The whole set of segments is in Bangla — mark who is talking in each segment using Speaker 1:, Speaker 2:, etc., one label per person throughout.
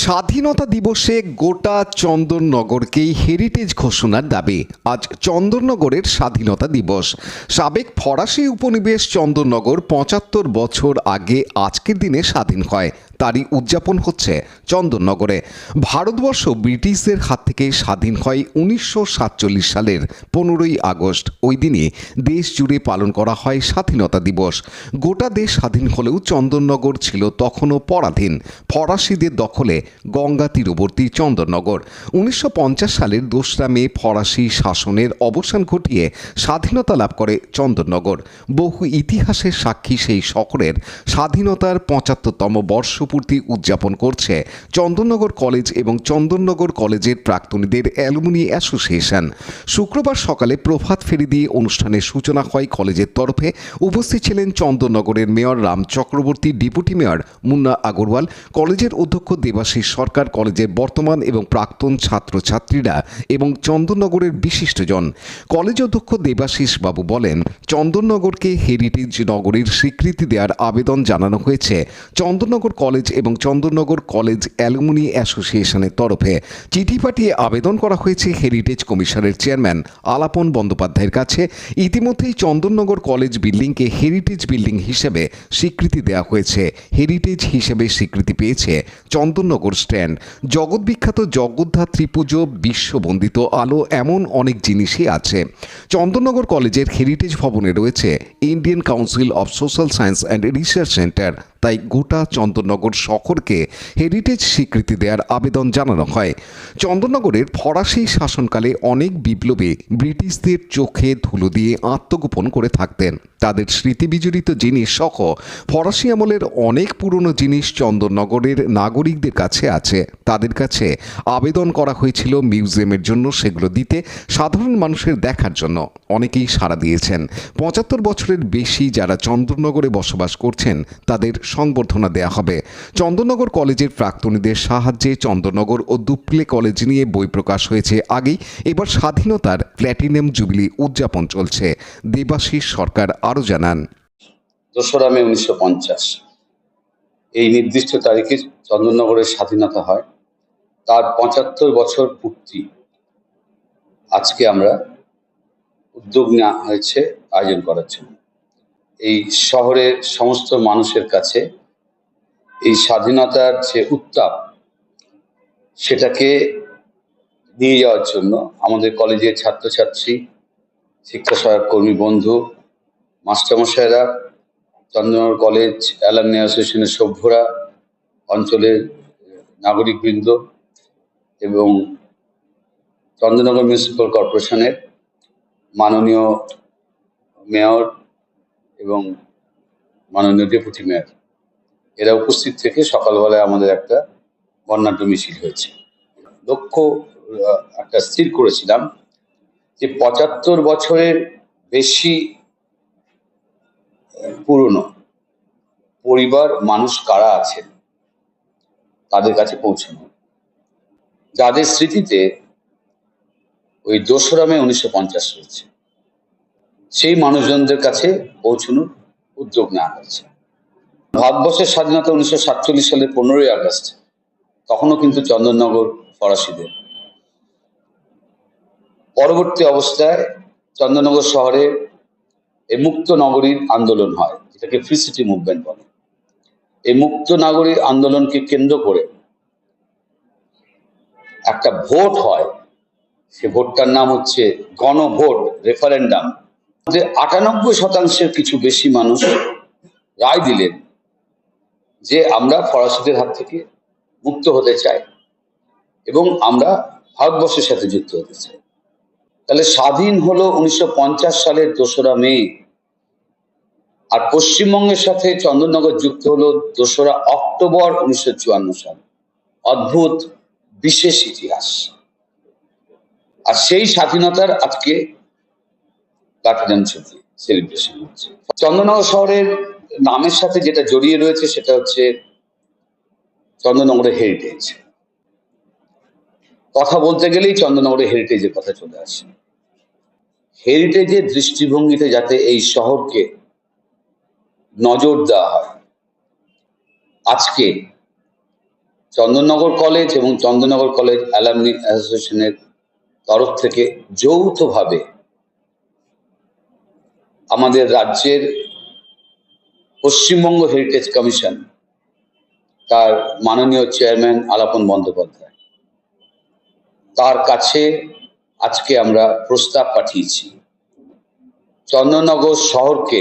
Speaker 1: স্বাধীনতা দিবসে গোটা চন্দননগরকেই হেরিটেজ ঘোষণার দাবি। আজ চন্দননগরের স্বাধীনতা দিবস। সাবেক ফরাসি উপনিবেশ চন্দননগর পঁচাত্তর বছর আগে আজকের দিনে স্বাধীন হয়। তারই উদযাপন হচ্ছে চন্দননগরে। ভারতবর্ষ ব্রিটিশদের হাত থেকে স্বাধীন হয় উনিশশো সাতচল্লিশ সালের পনেরোই আগস্ট। ওই দিনে দেশ জুড়ে পালন করা হয় স্বাধীনতা দিবস। গোটা দেশ স্বাধীন হলেও চন্দননগর ছিল তখনও পরাধীন। ফরাসিদের দখলে গঙ্গা তীরবর্তী চন্দননগর। উনিশশো পঞ্চাশ সালের দোসরা মে ফরাসি শাসনের অবসান ঘটিয়ে স্বাধীনতা লাভ করে চন্দননগর। বহু ইতিহাসের সাক্ষী সেই শহরের স্বাধীনতার পঁচাত্তরতম বর্ষপূর্তি উদযাপন করছে চন্দননগর কলেজ এবং চন্দননগর কলেজের প্রাক্তনীদের অ্যালুমিনি অ্যাসোসিয়েশন। শুক্রবার সকালে প্রভাত ফেরি দিয়ে অনুষ্ঠানের সূচনা হয় কলেজের তরফে। উপস্থিত ছিলেন চন্দননগরের mayor Ram Chakraborty, deputy mayor Munna Agarwal, কলেজের অধ্যক্ষ দেবাশিস সরকার, কলেজের বর্তমান এবং প্রাক্তন ছাত্রছাত্রীরা এবং চন্দননগরের বিশিষ্টজন। কলেজ অধ্যক্ষ দেবাশিস বাবু বলেন, চন্দননগরকে হেরিটেজ নগরীর স্বীকৃতি দেওয়ার আবেদন জানানো হয়েছে। চন্দননগর কলেজ এবং চন্দননগর কলেজ অ্যালুমিনি অ্যাসোসিয়েশনের তরফে চিঠি পাঠিয়ে আবেদন করা হয়েছে হেরিটেজ কমিশনের চেয়ারম্যান আলাপন বন্দ্যোপাধ্যায়ের কাছে। ইতিমধ্যেই চন্দননগর কলেজ বিল্ডিংকে হেরিটেজ বিল্ডিং হিসেবে স্বীকৃতি দেওয়া হয়েছে। হেরিটেজ হিসেবে স্বীকৃতি পেয়েছে চন্দননগর স্ট্যান্ড। জগৎবিখ্যাত জগদ্ধাত্রী পুজো বিশ্ববন্দিত আলো, এমন অনেক জিনিসই আছে। চন্দননগর কলেজের হেরিটেজ ভবনে রয়েছে Indian council of social science and research centre. তাই গোটা চন্দননগর শহরকে হেরিটেজ স্বীকৃতি দেওয়ার আবেদন জানানো হয়। চন্দননগরের ফরাসি শাসনকালে অনেক বিপ্লবী ব্রিটিশদের চোখে ধুলো দিয়ে আত্মগোপন করে থাকতেন। তাদের স্মৃতিবিজড়িত জিনিস সহ ফরাসি আমলের অনেক পুরনো জিনিস চন্দননগরের নাগরিকদের কাছে আছে। তাদের কাছে আবেদন করা হয়েছিল মিউজিয়ামের জন্য সেগুলো দিতে সাধারণ মানুষের দেখার জন্য। অনেকেই সাড়া দিয়েছেন। পঁচাত্তর বছরের বেশি যারা চন্দননগরে বসবাস করছেন, তাদের সংবর্ধনা দেয়া হবে। চন্দননগর কলেজের প্রাক্তনীদের সাহায্যে চন্দননগর ও দুপ্লে কলেজ নিয়ে বই প্রকাশ হয়েছে আগেই। এবার স্বাধীনতার প্ল্যাটিনাম জুবিলি উদযাপন চলছে। দেবাশিস সরকার আরও জানান।
Speaker 2: দোসরা মে এই নির্দিষ্ট তারিখে চন্দননগরের স্বাধীনতা হয়। তার পঁচাত্তর বছর পূর্তি আজকে আমরা উদ্যোগ নেওয়া হয়েছে, আয়োজন করার জন্য। এই শহরের সমস্ত মানুষের কাছে এই স্বাধীনতার যে উত্তাপ, সেটাকে নিয়ে যাওয়ার জন্য আমাদের কলেজের ছাত্রছাত্রী শিক্ষা সহায়ক কর্মী বন্ধু, মাস্টারমশাইরা, চন্দ্রনগর কলেজ, অ্যালামনি অ্যাসোসিয়েশনের সভ্যরা, অঞ্চলের নাগরিকবৃন্দ এবং চন্দ্রনগর মিউনিসিপ্যাল কর্পোরেশনের মাননীয় মেয়র এবং মাননীয় ডেপুটি মেয়র এরা উপস্থিত থেকে সকালবেলায় আমাদের একটা বর্ণাঢ্য মিছিল হয়েছে। লক্ষ্য একটা স্থির করেছিলাম যে পঁচাত্তর বছরের বেশি পুরনো পরিবার, মানুষ কারা আছেন, তাদের কাছে পৌঁছানো। যাদের স্মৃতিতে ওই দোসরা মে উনিশশো পঞ্চাশ রয়েছে সেই মানুষজনদের কাছে পৌঁছানোর উদ্যোগ নেওয়া হয়েছে। ভারতবর্ষের স্বাধীনতা উনিশশো সাতচল্লিশ সালের পনেরোই আগস্ট, তখনও কিন্তু চন্দননগর ফরাসিদের। পরবর্তী অবস্থায় চন্দননগর শহরে এই মুক্ত নগরীর আন্দোলন হয় যেটাকে ফ্রি সিটি মুভমেন্ট বলে। এই মুক্ত নাগরিক আন্দোলনকে কেন্দ্র করে একটা ভোট হয়। সে ভোটটার নাম হচ্ছে গণভোট রেফারেন্ডাম যে আটানব্বই শতাংশের কিছু বেশি মানুষ রায় দিলেন যে আমরা ফরাসিদের হাত থেকে মুক্ত হতে চাই এবং আমরা ভারতবর্ষের সাথে যুক্ত হতে চাই। তাহলে স্বাধীন হলো উনিশশো সালের দোসরা মে আর পশ্চিমবঙ্গের সাথে চন্দননগর যুক্ত হলো দোসরা অক্টোবর উনিশশো চুয়ান্ন সাল। অদ্ভুত, বিশেষ ইতিহাস। আর সেই স্বাধীনতার আজকে প্লাটিনাম ছুটি সেলিব্রেশন হচ্ছে। চন্দননগর শহরের নামের সাথে যেটা জড়িয়ে রয়েছে সেটা হচ্ছে চন্দননগরের হেরিটেজ কথা বলতে গেলেই চন্দননগরের হেরিটেজের কথা চলে আসে। হেরিটেজের দৃষ্টিভঙ্গিতে যাতে এই শহরকে নজর দেওয়া হয়, আজকে চন্দননগর কলেজ এবং চন্দননগর কলেজ অ্যালামনি অ্যাসোসিয়েশনের তরফ থেকে যৌথভাবে আমাদের রাজ্যের পশ্চিমবঙ্গ হেরিটেজ কমিশন তার মাননীয় চেয়ারম্যান আলাপন বন্দ্যোপাধ্যায়। তার কাছে আজকে আমরা প্রস্তাব পাঠিয়েছি। চন্দননগর শহরকে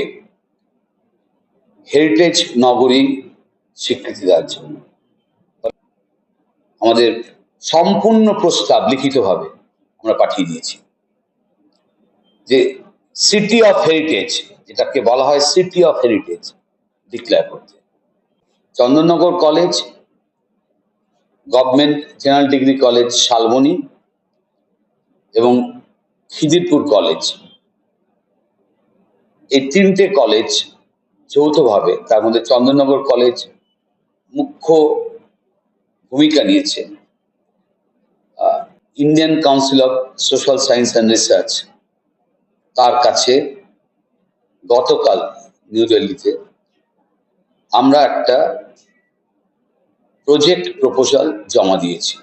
Speaker 2: হেরিটেজ নগরী স্বীকৃতি দেওয়ার জন্য। আমাদের সম্পূর্ণ প্রস্তাব লিখিতভাবে আমরা পাঠিয়ে দিয়েছি। যে সিটি অফ হেরিটেজ যেটাকে বলা হয় সিটি অফ হেরিটেজ ডিক্লেয়ার করতে। Chandannagar college government general degree college Salboni এবং খিদিরপুর কলেজ এই তিনটে কলেজ যৌথভাবে তার মধ্যে চন্দননগর কলেজ মুখ্য ভূমিকা নিয়েছে। Indian council of social science and research তার কাছে গতকাল নিউ দিল্লিতে আমরা একটা প্রজেক্ট প্রপোজাল জমা দিয়েছি।